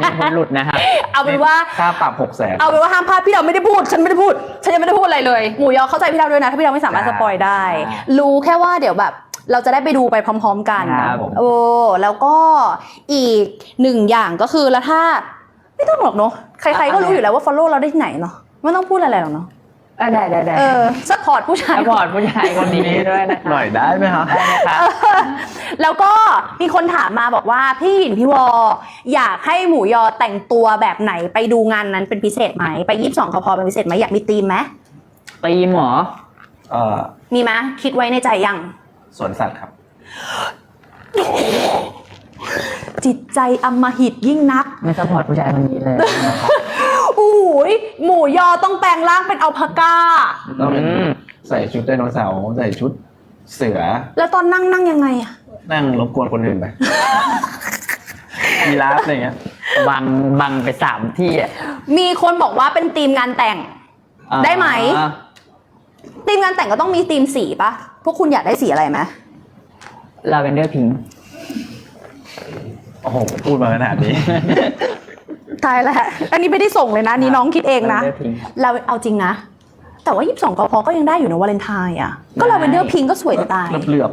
มีคนหลุดนะครับเอาเป็นว่าค่าปรับหกแสนเอาเป็นว่าห้ามพลาดพี่เราไม่ได้พูด ฉันไม่ได้พูด ฉันยังไม่ได้พูดอะไรเลย หมูยอเข้าใจพี่เราด้วยนะ ถ้าพี่เราไม่สามารถสปอยได้อ่ารู้แค่ว่าเดี๋ยวแบบเราจะได้ไปดูไปพร้อม ๆ กันครับผมโอ้แล้วก็อีกหนึ่งอย่างก็คือแล้วถ้า ไม่ต้องหรอกเนาะใครๆก็รู้อยู่แล้วว่า follow เราได้ที่ไหนเนาะไม่ต้องพูดอะไรหรอกเนาะอะ ได้ได้ได้เออสปอร์ตผู้ชาย สปอร์ตผู้ชายคนนี้ด้วยนะครับหน่อยได้ไหมครับได้นะครับแล้วก็มีคนถามมาบอกว่าพี่หยินพี่วอ อยากให้หมูยอแต่งตัวแบบไหนไปดูงานนั้นเป็นพิเศษไหมไปยี่สิบสองคพเป็นพิเศษไหมอยากมีธีมไหมตีมเหรอเอ่อมีไหมคิดไว้ในใจยังสวนสัตว์ครับ จิตใจอำมหิตยิ่งนัก ไม่สปอร์ตผู้ชายคนนี้เลย นะครับอุ้ยหมูยอต้องแปลงร่างเป็นอัลพาก้า ต้องเป็นอืม ใส่ชุดไดโนเสาร์ใส่ชุดเสือแล้วตอนนั่งนั่งยังไงอะนั่งรบกวนคนอื่นไป มีราฟอะไรเงี้ยบังบังไปสามที่อะมีคนบอกว่าเป็นธีมงานแต่ง ได้ไหม อ่าธีมงานแต่งก็ต้องมีธีมสีปะพวกคุณอยากได้สีอะไรไหมลาเวนเดอร์พิง โอ้โหพูดมาขนาดนี้ ตายแล้วอันนี้ไม่ได้ส่งเลยนะนี่น้องคิดเองนะลาเวนเดอร์พิงเราเอาจริงนะ แต่ว่า 22กพก็ยังได้อยู่นะวาเลนไทน์อะ ก็ได้ลาเวนเดอร์พิงก็สวยจะตายเหลือบ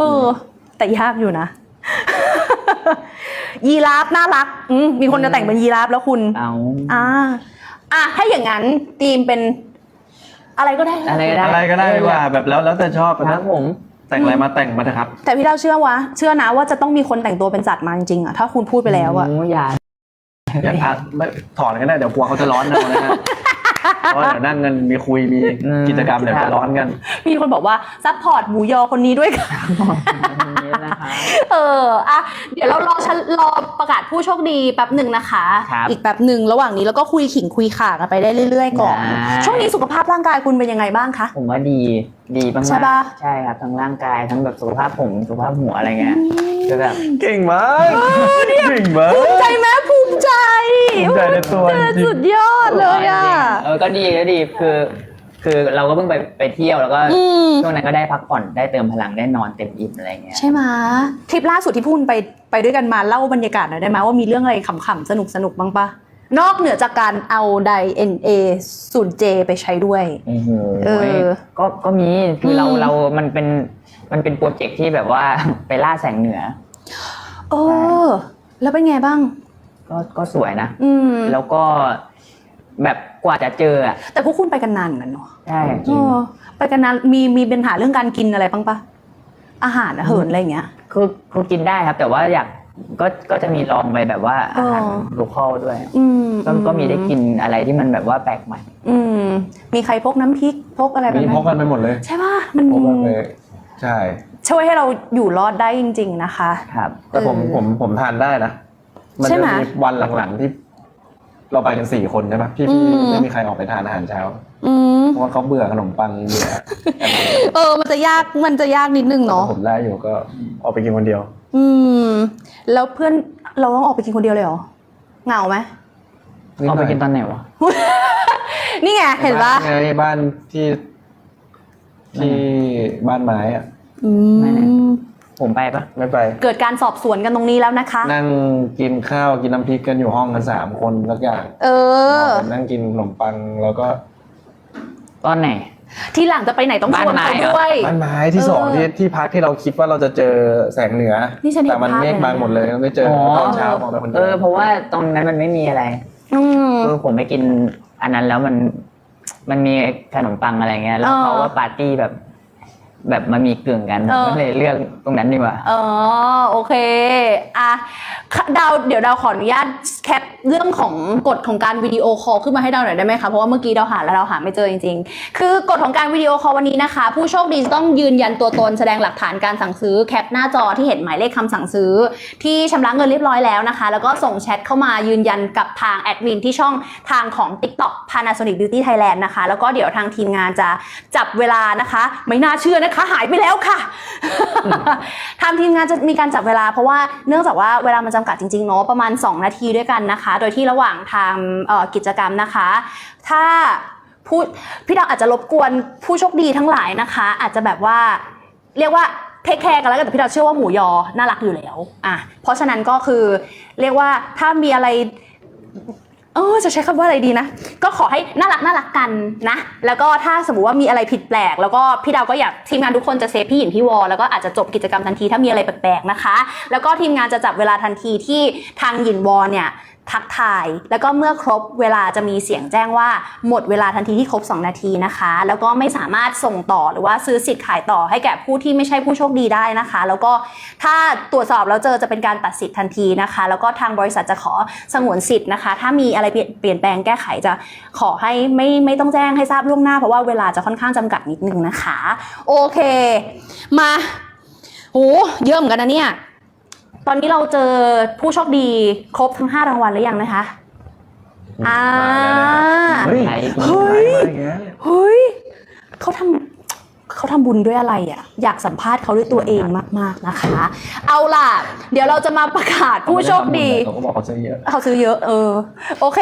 เออ แต่ยากอยู่นะ ยีราฟน่ารักอืมมีคนจะแต่งเป็นยีราฟแล้วคุณเอาอ่าอะถ้าอย่างนั้นธีมเป็นอะไรก็ได้อะไรก็ได้อะไรก็ได้ดีกว่าแบบแล้วแล้วแต่ชอบครับผมแต่งอะไรมาแต่งมาเถอะครับ แต่พี่เราเชื่อวะเชื่อนะว่าจะต้องมีคนแต่งตัวเป็นสัตว์มาจริงๆอะถ้าคุณพูดไปแล้วอะโอย่าอย่าอะไม่ถอนกันได้เดี๋ยวกลัวเขาจะร้อนเอานะฮะเพราะเดี๋ยวนั่งกันมีคุยมีกิจกรรมเดี๋ยวจะร้อนกัน มีคนบอกว่าซัพพอร์ตหมูยอคนนี้ด้วยค่ะคนนี้นะครับเอออะเดี๋ยวเรารอฉันรอประกาศผู้โชคดีแป๊บหนึ่งนะคะ ครับ อีกแป๊บหนึ่งระหว่างนี้แล้วก็คุยขิงคุยข่ากันไปได้เรื่อยๆก่อน ได้ ช่วงนี้สุขภาพร่างกายคุณเป็นยังไงบ้างคะ ผมว่าดีดีมากๆใช่ปะ ใช่ครับทั้งร่างกายทั้งแบบสุขภาพผมสุขภาพหัวอะไรเงี้ยคือแบบเก่งมากเก่งมากภูมิใจไหมภูมิใจ ภูมิใจในตัวจริงสุดยอดเลยอะ เออก็ดีก็ดีคือ คือเราก็เพิ่งไปไปเที่ยวแล้วก็อืม ช่วงนั้นก็ได้พักผ่อนได้เติมพลังได้นอนเต็มอิ่มอะไรเงี้ยใช่ไหมทริปล่าสุดที่พูดไปไปด้วยกันมาเล่าบรรยากาศหน่อยได้ไหมว่ามีเรื่องอะไรขำๆสนุกสนุกๆบ้างปะนอกเหนือจากการเอาได NA 0 J ไปใช้ด้วย โอ้โหเออก็ก็มีคือเราอืม เรามันเป็นมันเป็นโปรเจกต์ที่แบบว่า ไปล่าแสงเหนือเออแล้วเป็นไงบ้าง ก็ก็สวยนะ อืมแล้วก็แบบกว่าจะเจออะแต่พวกคุณไปกันนานเหมือนกันเนาะใช่จเอริงอไปกันนานมีมีปัญหาเรื่องการกินอะไรบ้างปะอาหารอาเหินอะไรอย่างเงี้ย คือคือกินได้ครับ แต่ว่าอยากก็ก็จะมีลองไปแบบว่าอาหารอ๋อ โลคอลด้วยอืมก็ก็มีได้กินอะไรที่มันแบบว่าแปลกใหม่ อืม มีใครพกน้ำพริกพกอะไรไปมีไหมพกกันไปหมดเลยใช่ป่ะมันพกกันไปใช่ช่วยให้เราอยู่รอดได้จริง ๆ นะคะ ครับ แต่ผมเออผมผมทานได้นะ มันใช่จะไหมมีวันหลังๆที่ เราไปกันสี่คนใช่ไหมพี่อืพี่มไม่มีใครออกไปทานอาหารเช้าอืมเพราะว่าเขาเบื่อขนมปังเบื่อเออ มันจะยากมันจะยากนิดนึงเนาะผมได้อยู่ก็ออกไปกินคนเดียว อืม แล้วเพื่อนเราต้องออกไปกินคนเดียวเลยเหรอเหงาไหมเอาไปกินตอนไหนวะนี่ไงเห็นปะบ้านไงบ้านที่ที่บ้านไม้อะอืไม่แน่ม ผมไปปะไม่ไป เกิดการสอบสวนกันตรงนี้แล้วนะคะ นั่งกินข้าวกินน้ำพริกกันอยู่ห้องกันสามคนสักอย่างเออนั่งกินขนมปังแล้วก็ตอนไหน ทีหลังจะไปไหนต้องชวนบ้านไม้เขาเหรอด้วย บ้านไม้ที่สองเออที่ที่พักที่เราคิดว่าเราจะเจอแสงเหนือ นี่ฉันเห็นแต่มันภาพเมฆเลยนะ บางหมดเลยไม่เจออ๋อตอนเช้ามองไปคนเดีเอยว อ เพราะว่าตรงนั้นมันไม่มีอะไรอืม คือผมไปกินอันนั้นแล้วมัน มันมีขนมปังอะไรเงี้ย แล้วอ๋อเขาว่าปาร์ตี้แบบ แบบมามีกึ่งกันเออ ก็เลยเลือกตรงนั้นดีกว่า อ๋อโอเคอะดาวเดี๋ยวดาวขออนุญาตแคปเรื่องของกฎของการวิดีโอคอลขึ้นมาให้ดาวหน่อยได้ไหมคะเพราะว่าเมื่อกี้ดาวหาแล้วดาวหาไม่เจอจริงๆ คือกฎของการวิดีโอคอลวันนี้นะคะ ผู้โชคดีจะต้องยืนยันตัวตนแสดงหลักฐานการสั่งซื้อแคปหน้าจอที่เห็นหมายเลขคำสั่งซื้อ ที่ชำระเงินเรียบร้อยแล้วนะคะ แล้วก็ส่งแชทเข้ามายืนยันกับทางแอดมินที่ช่องทางของ TikTok Panasonic Beauty Thailand นะคะ แล้วก็เดี๋ยวทางทีมงานจะจับเวลานะคะ ไม่น่าเชื่อนะคะหายไปแล้วค่ะ ทางทีมงานจะมีการจับเวลาเพราะว่าเนื่องจากว่าเวลามันจำกัดจริงๆเนาะประมาณ 2 นาทีด้วยกันนะคะ โดยที่ระหว่างทำเอ่อกิจกรรมนะคะ ถ้าผู้พี่ดาวอาจจะรบกวนผู้โชคดีทั้งหลายนะคะ อาจจะแบบว่าเรียกว่าเทคแคร์กันแล้วกันแต่พี่ดาวเชื่อว่าหมูยอน่ารักอยู่แล้วอะเพราะฉะนั้นก็คือเรียกว่าถ้ามีอะไร เออจะใช้คำว่าอะไรดีนะ ก็ขอให้น่ารักน่ารักกันนะ แล้วก็ถ้าสมมติว่ามีอะไรผิดแปลก แล้วก็พี่ดาวก็อยากทีมงานทุกคนจะเซฟพี่หยินพี่วอแล้วก็อาจจะจบกิจกรรมทันทีถ้ามีอะไรแปลกๆนะคะ แล้วก็ทีมงานจะจับเวลาทันทีที่ทางหยินวอเนี่ย ทักทาย แล้วก็เมื่อครบเวลาจะมีเสียงแจ้งว่าหมดเวลาทันทีที่ครบ 2 นาทีนะคะ แล้วก็ไม่สามารถส่งต่อหรือว่าซื้อสิทธิ์ขายต่อให้แก่ผู้ที่ไม่ใช่ผู้โชคดีได้นะคะ แล้วก็ถ้าตรวจสอบแล้วเจอจะเป็นการตัดสิทธิ์ทันทีนะคะ แล้วก็ทางบริษัทจะขอสงวนสิทธิ์นะคะ ถ้ามีอะไรเปลี่ยนแปลงแก้ไขจะขอให้ไม่ไม่ต้องแจ้งให้ทราบล่วงหน้าเพราะว่าเวลาจะค่อนข้างจำกัดนิดนึงนะคะ โอเค มาโหเยอะเหมือนกันนะเนี่ย ตอนนี้เราเจอผู้โชคดีครบทั้ง 5 รางวัลหรือยังนะคะ อ่า เฮ้ย เฮ้ยอะไรเงี้ย เฮ้ย เขาทำเขาทำบุญด้วยอะไรอะ อยากสัมภาษณ์เขาด้วยตัวเองมาก ๆ นะคะ เอาล่ะ เดี๋ยวเราจะมาประกาศผู้โชคดี เขาก็บอกเขาซื้อเยอะเขาซื้อเยอะ เออ โอเค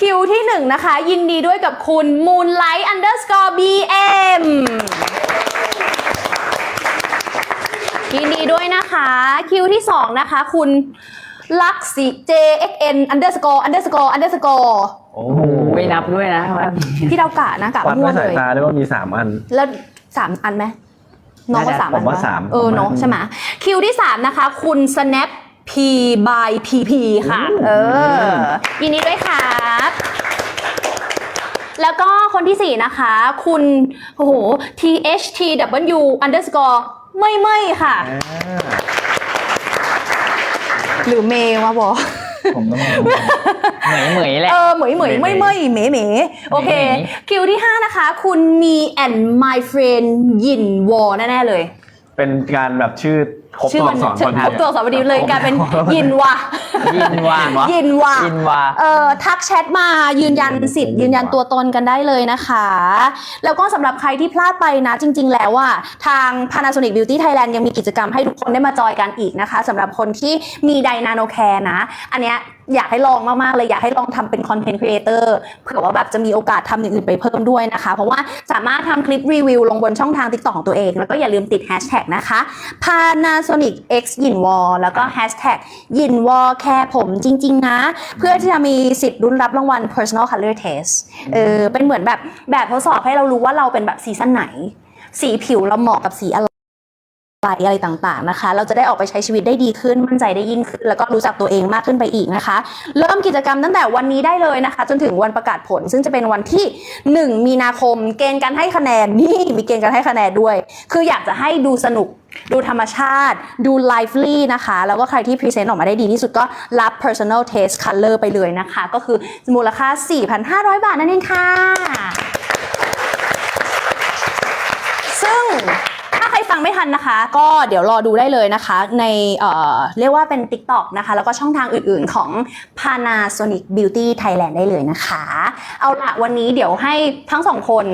คิวที่หนึ่งนะคะ ยินดีด้วยกับคุณ Moonlight Underscore BM ยิน ดีด้วยนะคะ คิวที่สองนะคะ คุณลักษิ JXN underscore underscore underscore โอ้โอ้โหไม่นับด้วยนะว่าพี่เดากะนะกะวัดมั่วด้วยเลสายย ตาด้วยว่ามีสามอัน แล้วสามอันไหมน้องว่าสามอันผมว่าปะสามเออผมว่า เนาะใช่ไหมคิวที่สามนะคะ คุณ snap p by pp ค่ะ เออ ยินดีด้วยครับแล้วก็คนที่สี่นะคะ คุณ โอ้โห thtw underscore ไม่ไม่ค่ะหรือเมย์วะบอผมต้องเหมยเหมยแหละ เออเหมยเหมยไม่ไม่เหมยเหมยโอเค เหมยคิวที่ 5 นะคะ คุณมี and my friend ยินวอแน่ ๆ เลย เป็นการแบบชื่อครบชื่ตัวมัอักษรพอดีครบตัวอักษรพอดีเลยกลายเป็นยินวะยินว่ายินวะยินว่าเอ่อทักแชทมายืนยันสิทธิ์ยืนยันตัวตนกันได้เลยนะคะ แล้วก็สำหรับใครที่พลาดไปนะ จริง ๆ แล้วว่าทาง Panasonic Beauty Thailand ยังมีกิจกรรมให้ทุกคนได้มาจอยกันอีกนะคะสำหรับคนที่มีไดนาโนแคร์นะ อันเนี้ยอยากให้ลองมากๆเลยอยากให้ลองทำเป็นคอนเทนต์ครีเอเตอร์เผื่อว่าแบบจะมีโอกาสทำอย่างอื่นไปเพิ่มด้วยนะคะ เพราะว่าสามารถทำคลิปรีวิวลงบนช่องทางติ๊กต็อกของตัวเอง แล้วก็อย่าลืมติดแฮชแท็กนะคะ Panasonic X ยินวอแล้วก็แฮชแท็กยินวอแคร์ผมจริง ๆ นะ เพื่อที่จะมีสิทธิ์รุ้นรับรางวัล personal color test เออเป็นเหมือนแบบแบบทดสอบให้เรารู้ว่าเราเป็นแบบซีซั่นไหน สีผิวเราเหมาะกับสีอะไร อะไรต่างๆนะคะ เราจะได้ออกไปใช้ชีวิตได้ดีขึ้นมั่นใจได้ยิ่งขึ้น แล้วก็รู้จักตัวเองมากขึ้นไปอีกนะคะ เริ่มกิจกรรมตั้งแต่วันนี้ได้เลยนะคะ จนถึงวันประกาศผล ซึ่งจะเป็นวันที่ 1 มีนาคม เกณฑ์การให้คะแนนนี่มีเกณฑ์การให้คะแนนด้วย คืออยากจะให้ดูสนุกดูธรรมชาติ ดู lively นะคะ แล้วก็ใครที่พรีเซนต์ออกมาได้ดีที่สุดก็รับ personal taste color ไปเลยนะคะ ก็คือมูลค่า 4,500 บาทนั่นเองค่ะ ซึ่งถ้า ใครฟังไม่ทันนะคะ ก็เดี๋ยวรอดูได้เลยนะคะ ในเอ่อเรียกว่าเป็น TikTok นะคะ แล้วก็ช่องทางอื่นๆของ Panasonic Beauty Thailand ได้เลยนะคะ เอาละวันนี้เดี๋ยวให้ทั้งสองคน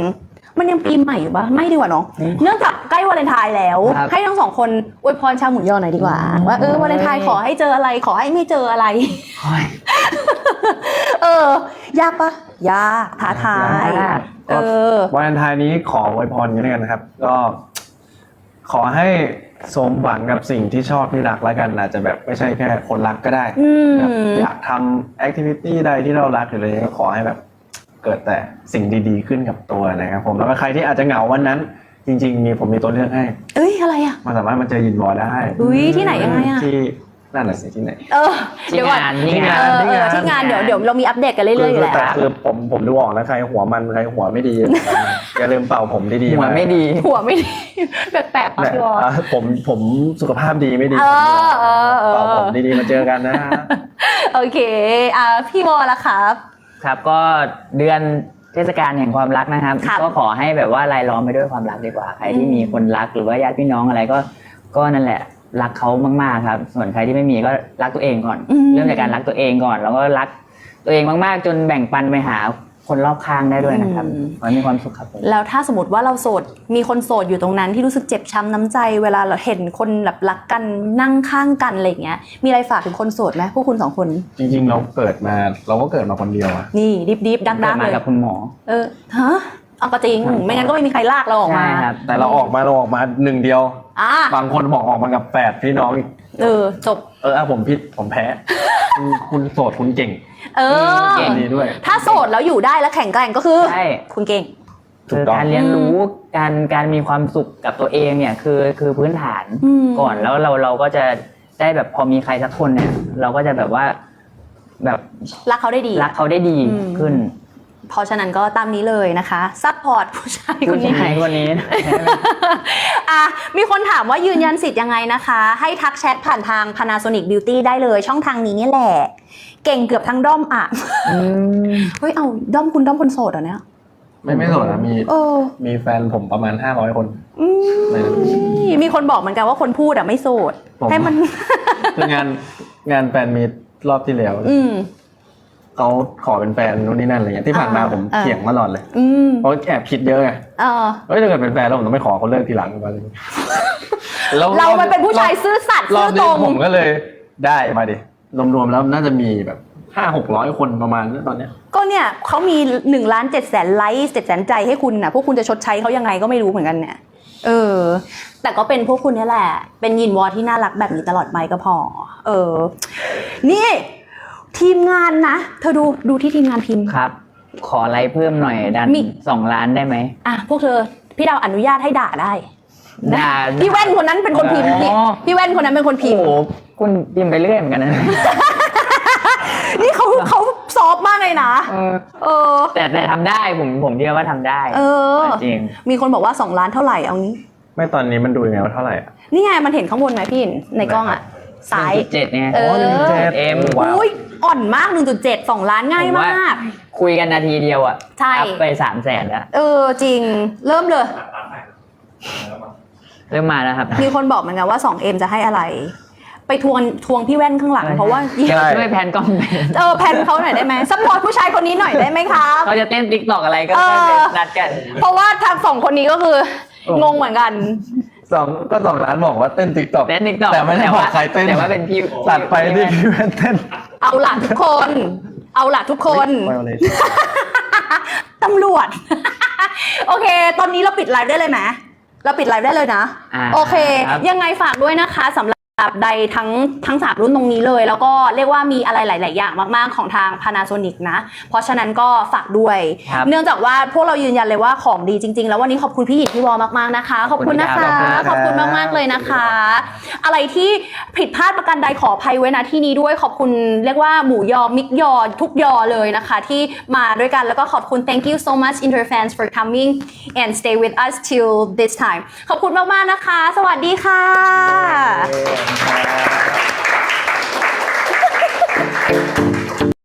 มันยังปีใหม่อยู่ปะไม่ดีกว่าเนาะเนื่องจากใกล้วาเลนไทน์แล้ว ครับ ให้ทั้งสองคนอวยพรชาวหมุนยอหน่อยดีกว่า ว่าเออวาเลนไทน์ขอให้เจออะไร ขอให้ไม่เจออะไร โอ้ย เออ ยากปะยากท้าทาย ยาก เออ วันอันทายนี้ขออวยพรกันแล้วกันนะครับ ก็ ขอให้สมหวังกับสิ่งที่ชอบที่รักแล้วกันอาจจะแบบไม่ใช่แค่คนรักก็ได้อืม แบบอยากทำแอคทิวิตี้ใดที่เรารักหรืออะไรก็ขอให้แบบเกิดแต่สิ่งดีๆขึ้นกับตัวนะครับผมแล้วก็ใครที่อาจจะเหงาวันนั้น จริง ๆ มีผมมีตัวเลือกให้ เอ้ยอะไรอะ มันสามารถมาเจอยินวอได้อุ๊ยที่ไหนยังไงอะ ที่ นั่นแหละสิที่ไหน เออที่เดี๋ยวก่อนงานที่งาน เออที่เอองานที่งานเดี๋ยวเดี๋ยวเรามีอัปเดตกันเรื่อยๆอยู่แล้วแต่คือผมผมดูออกนะใครหัวมันใครหัวไม่ดี อย่าลืมเป่าผมดีๆหัวไม่ดี หัวไม่ดี แปลกๆป่ะเนี่ยพี่วออะผมผมสุขภาพดีไม่ดีเออเออเออ เป่าผมดีๆมาเจอกันนะฮะ โอเคอ่าพี่วอละครับ ครับก็เดือนเทศกาลแห่งความรักนะครับ ครับก็ขอให้แบบว่าลายล้อมไปด้วยความรักดีกว่า ใครที่อืมมีคนรักหรือว่าญาติพี่น้องอะไรก็ก็นั่นแหละ รักเขามากๆครับ ส่วนใครที่ไม่มีก็รักตัวเองก่อนเริ่มจากการรักตัวเองก่อน แล้วก็รักตัวเองมากๆ จนแบ่งปันไปหาคนรอบข้างได้ด้วยนะครับขอให้มีความสุขครับผม แล้วถ้าสมมติว่าเราโสดมีคนโสดอยู่ตรงนั้นที่รู้สึกเจ็บช้ำน้ำใจ เวลาเราเห็นคนแบบรักกันนั่งข้างกันอะไรอย่างเงี้ยมีอะไรฝากถึงคนโสดไหมพวกคุณสองคน จริงๆ เราเกิดมาเราก็เกิดมาคนเดียวอะ นี่ดิบดิบดักดัเกิกดเลมายกับคุณหมอ เออฮะ เอาก็จริง ไม่งั้นก็ไม่มีใครลากเราออกมา ใช่ครับแต่เราออกมาเราออกมาหนึ่งเดียว อะบางคนบอกออกมากับแปดพี่น้องอีกเออจบ เอออะผมผิดผมแพ้ คุณคุณโสดคุณเก่งเออ เก่งดีด้วย ถ้าโสดแล้วอยู่ได้แล้วแข็งแกร่งก็คือ ใช่คุณเก่ง ถูคืกอต้อง การเรียนรู้การการมีความสุขกับตัวเองเนี่ยคือคือพื้นฐานอืม ก่อนแล้วเราเราก็จะได้แบบพอมีใครสักคนเนี่ย เราก็จะแบบว่าแบบรักเขาได้ดี รักเขาได้ดีอืม ขึ้น เพราะฉะนั้นก็ตามนี้เลยนะคะซัพพอร์ตผู้ชายคผู้นนี้ชายคนนี้อะมีคนถามว่ายืนยันสิทธิ์ยังไงนะคะ ให้ทักแชทผ่านทาง Panasonic Beauty ได้เลยช่องทางนี้นี่แหละ เก่งเกือบทั้งด้อมอะอืมเฮ้ยเอาด้อมคุณด้อมคนโสดเหรอเนี่ยไม่ไม่โสดนะมีเออมีแฟนผมประมาณห้าร้อยคนอืมไม่นะมีคนบอกเหมือนกันว่าคนพูดอะไม่โสดผมให้มันคืองานงานแฟนมีตรอบที่แล้วอืม เขาขอเป็นแฟนนู่นนี่นั่นอะไรเงี้ยที่ผ่านมาอ่าผมอ่าเถียงมาตลอดเลยอืมเพราะแอบคิดเยอะไงเออเฮ้ยถ้าเกิดเป็นแฟนแล้วผมต้องไม่ขอเขาเลิกทีหลังมาเลยแล้วเรามันเป็นผู้ชายซื่อสัตย์รอซื่บอตนี้รงผมก็เลยได้มาดิรวมๆแล้วน่าจะมีแบบห้าหกร้อยคนประมาณนี้ตอนเนี้ย ก็เนี่ยเขามีหนึ่งล้านเจ็ดแสนไลค์เจ็ดแสนใจให้คุณนะพวกคุณจะชดใช้เขายังไงก็ไม่รู้เหมือนกันเนี่ย เออ แต่ก็เป็นพวกคุณนี่แหละ เป็นยินวอที่น่ารักแบบนี้ตลอดไปก็พอ เออ นี่ ทีมงานนะ เธอดูดูที่ทีมงานพิมพ์ ครับ ขอไลค์เพิ่มหน่อยดันมี สองล้านได้ไหมอะพวกเธอ พี่ดาวอนุญาตให้ด่าได้ด่า พี่แว่นคนนั้นเป็นคนพิมพ์พี่อ๋อ พี่แว่นคนนั้นเป็นคนพิโอ้มพ์ โหคุณพิมพ์ไปเรื่อยเหมือนกันนะนี่เขาเขาซอฟต์มากเลยนะ เออเออ แต่แต่ทำได้ผมผมเชื่อว่าทำได้เออ จริง มีคนบอกว่าสองล้านเท่าไหร่เอางี้ ไม่ตอนนี้มันดูยังไงว่าเท่าไหร่อะ นี่ไงมันเห็นข้างบนไหมพี่ในกล้องอะ ซ้ายเจ็ดเนี่ย เออ1.7 เอ็มว้าว อุ้ยอ่อนมาก 1.7 2 ล้านง่ายมาก คุยกันนาทีเดียวอะใช่ อัพไปสามแสนแล้ว เออจริงเริ่มเลย เริ่มมาแล้วครับมีคนบอกเหมือนกันว่า 2M จะให้อะไร ไปทวงทวงพี่แว่นข้างหลังเพราะว่า เดี๋ยวช่วยแพนกล้องไปเออแพนเขาหน่อยได้ไหมซัพพอร์ตผู้ชายคนนี้หน่อยได้ไหมครับ เขาจะเต้นติ๊กตอกอะไรก็เออก็นัดกัน เพราะว่าทางสองคนนี้ก็คือ งงเหมือนกัน สองก็สองล้านบอกว่าเต้นติ๊กต็อกเต้นติ๊กตอกแต่ไม่ได้บอกใครเต้นแต่ว่าเป็นพี่ตัดไปที่พี่แว่นเต้นเอาล่ะทุกคน เอาล่ะทุกคน ไม่เอาเลยตำรวจ โอเค ตอนนี้เราปิดไลฟ์ได้เลยไหมเราปิดไลฟ์ได้เลยนะ อ่าโอเค ครับ ยังไงฝากด้วยนะคะสำหรับ ใดทั้งทั้งสามรุ่นตรงนี้เลย แล้วก็เรียกว่ามีอะไรหลาย ๆ อย่างมาก ๆ ของทาง Panasonic นะ เพราะฉะนั้นก็ฝากด้วย ครับเนื่องจากว่าพวกเรายืนยันเลยว่าของดีจริง ๆ แล้ววันนี้ขอบคุณพี่หยินพี่วอมาก ๆ นะคะ ขอบคุณนะคะขอบคุณมาก ๆ เลยนะคะ อะไรที่ผิดพลาดประการใดขออภัยไว้นะที่นี้ด้วยขอบคุณเรียกว่าหมูยอมิกยอทุกยอเลยนะคะ ที่มาด้วยกันแล้วก็ขอบคุณ thank you so much interfans for coming and stay with us till this time ขอบคุณมาก ๆ นะคะ สวัสดีค่ะครั Thank you.